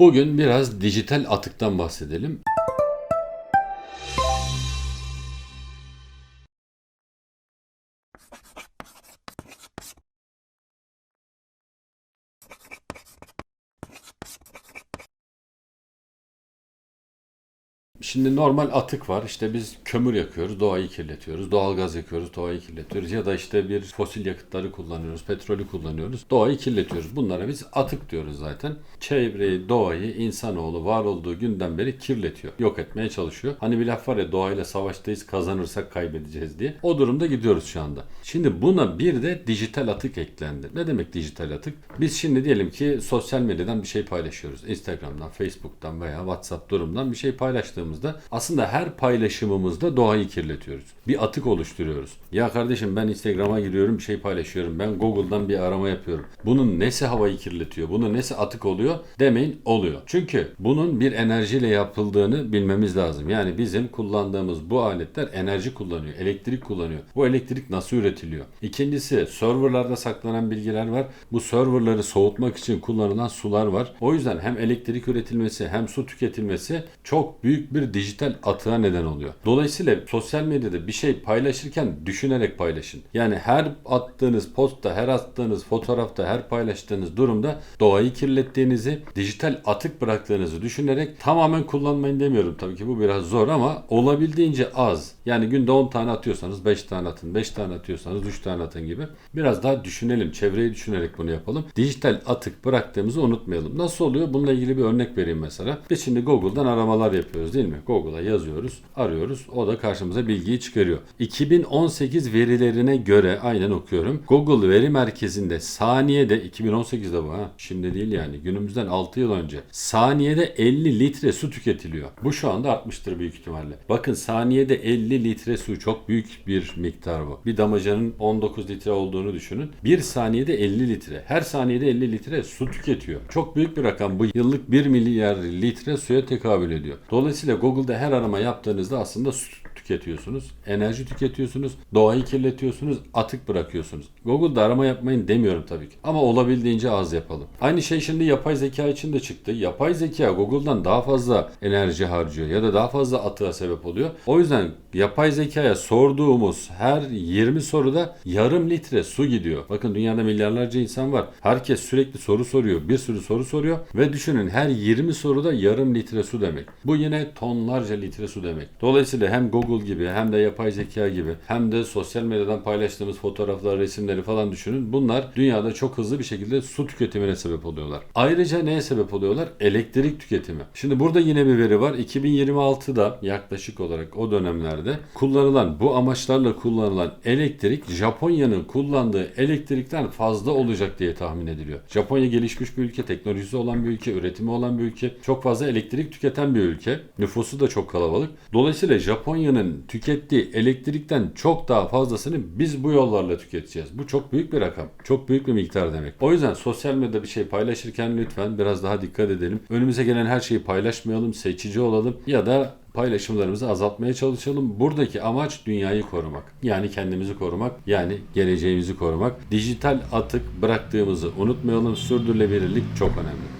Bugün biraz dijital atıktan bahsedelim. Şimdi normal atık var. İşte biz kömür yakıyoruz, doğayı kirletiyoruz. Doğalgaz yakıyoruz, doğayı kirletiyoruz. Ya da işte bir fosil yakıtları kullanıyoruz, petrolü kullanıyoruz. Doğayı kirletiyoruz. Bunlara biz atık diyoruz zaten. Çevreyi, doğayı insanoğlu var olduğu günden beri kirletiyor. Yok etmeye çalışıyor. Hani bir laf var ya doğayla savaştayız kazanırsak kaybedeceğiz diye. O durumda gidiyoruz şu anda. Şimdi buna bir de dijital atık eklendi. Ne demek dijital atık? Biz şimdi diyelim ki sosyal medyadan bir şey paylaşıyoruz. Instagram'dan, Facebook'tan veya WhatsApp durumdan bir şey paylaştığımızda aslında her paylaşımımızda doğayı kirletiyoruz. Bir atık oluşturuyoruz. Ya kardeşim ben Instagram'a giriyorum bir şey paylaşıyorum. Ben Google'dan bir arama yapıyorum. Bunun nesi havayı kirletiyor? Bunun nesi atık oluyor? Demeyin oluyor. Çünkü bunun bir enerjiyle yapıldığını bilmemiz lazım. Yani bizim kullandığımız bu aletler enerji kullanıyor. Elektrik kullanıyor. Bu elektrik nasıl üretiliyor? İkincisi serverlarda saklanan bilgiler var. Bu serverları soğutmak için kullanılan sular var. O yüzden hem elektrik üretilmesi hem su tüketilmesi çok büyük bir dijital atığa neden oluyor. Dolayısıyla sosyal medyada bir şey paylaşırken düşünerek paylaşın. Yani her attığınız postta, her attığınız fotoğrafta, her paylaştığınız durumda doğayı kirlettiğinizi, dijital atık bıraktığınızı düşünerek tamamen kullanmayın demiyorum. Tabii ki bu biraz zor ama olabildiğince az. Yani günde 10 tane atıyorsanız 5 tane atın, 5 tane atıyorsanız 3 tane atın gibi. Biraz daha düşünelim, çevreyi düşünerek bunu yapalım. Dijital atık bıraktığımızı unutmayalım. Nasıl oluyor? Bununla ilgili bir örnek vereyim mesela. Biz şimdi Google'dan aramalar yapıyoruz değil mi? Google'a yazıyoruz, arıyoruz. O da karşımıza bilgiyi çıkarıyor. 2018 verilerine göre aynen okuyorum. Google veri merkezinde saniyede 2018'de bu ha. Şimdi değil yani. Günümüzden 6 yıl önce. Saniyede 50 litre su tüketiliyor. Bu şu anda artmıştır büyük ihtimalle. Bakın saniyede 50 litre su çok büyük bir miktar bu. Bir damacanın 19 litre olduğunu düşünün. Bir saniyede 50 litre. Her saniyede 50 litre su tüketiyor. Çok büyük bir rakam. Bu yıllık 1 milyar litre suya tekabül ediyor. Dolayısıyla Google'da her arama yaptığınızda aslında su tüketiyorsunuz. Enerji tüketiyorsunuz. Doğayı kirletiyorsunuz. Atık bırakıyorsunuz. Google'da arama yapmayın demiyorum tabii ki. Ama olabildiğince az yapalım. Aynı şey şimdi yapay zeka için de çıktı. Yapay zeka Google'dan daha fazla enerji harcıyor ya da daha fazla atığa sebep oluyor. O yüzden yapay zekaya sorduğumuz her 20 soruda yarım litre su gidiyor. Bakın dünyada milyarlarca insan var. Herkes sürekli soru soruyor. Bir sürü soru soruyor ve düşünün her 20 soruda yarım litre su demek. Bu yine tonlarca litre su demek. Dolayısıyla hem Google gibi hem de yapay zeka gibi hem de sosyal medyadan paylaştığımız fotoğraflar, resimleri falan düşünün. Bunlar dünyada çok hızlı bir şekilde su tüketimine sebep oluyorlar. Ayrıca neye sebep oluyorlar? Elektrik tüketimi. Şimdi burada yine bir veri var. 2026'da yaklaşık olarak o dönemlerde kullanılan bu amaçlarla kullanılan elektrik Japonya'nın kullandığı elektrikten fazla olacak diye tahmin ediliyor. Japonya gelişmiş bir ülke, teknolojisi olan bir ülke, üretimi olan bir ülke, çok fazla elektrik tüketen bir ülke. Nüfusu da çok kalabalık. Dolayısıyla Japonya'nın tükettiği elektrikten çok daha fazlasını biz bu yollarla tüketeceğiz. Bu çok büyük bir rakam. Çok büyük bir miktar demek. O yüzden sosyal medyada bir şey paylaşırken lütfen biraz daha dikkat edelim. Önümüze gelen her şeyi paylaşmayalım, seçici olalım ya da paylaşımlarımızı azaltmaya çalışalım. Buradaki amaç dünyayı korumak. Yani kendimizi korumak, yani geleceğimizi korumak. Dijital atık bıraktığımızı unutmayalım. Sürdürülebilirlik çok önemli.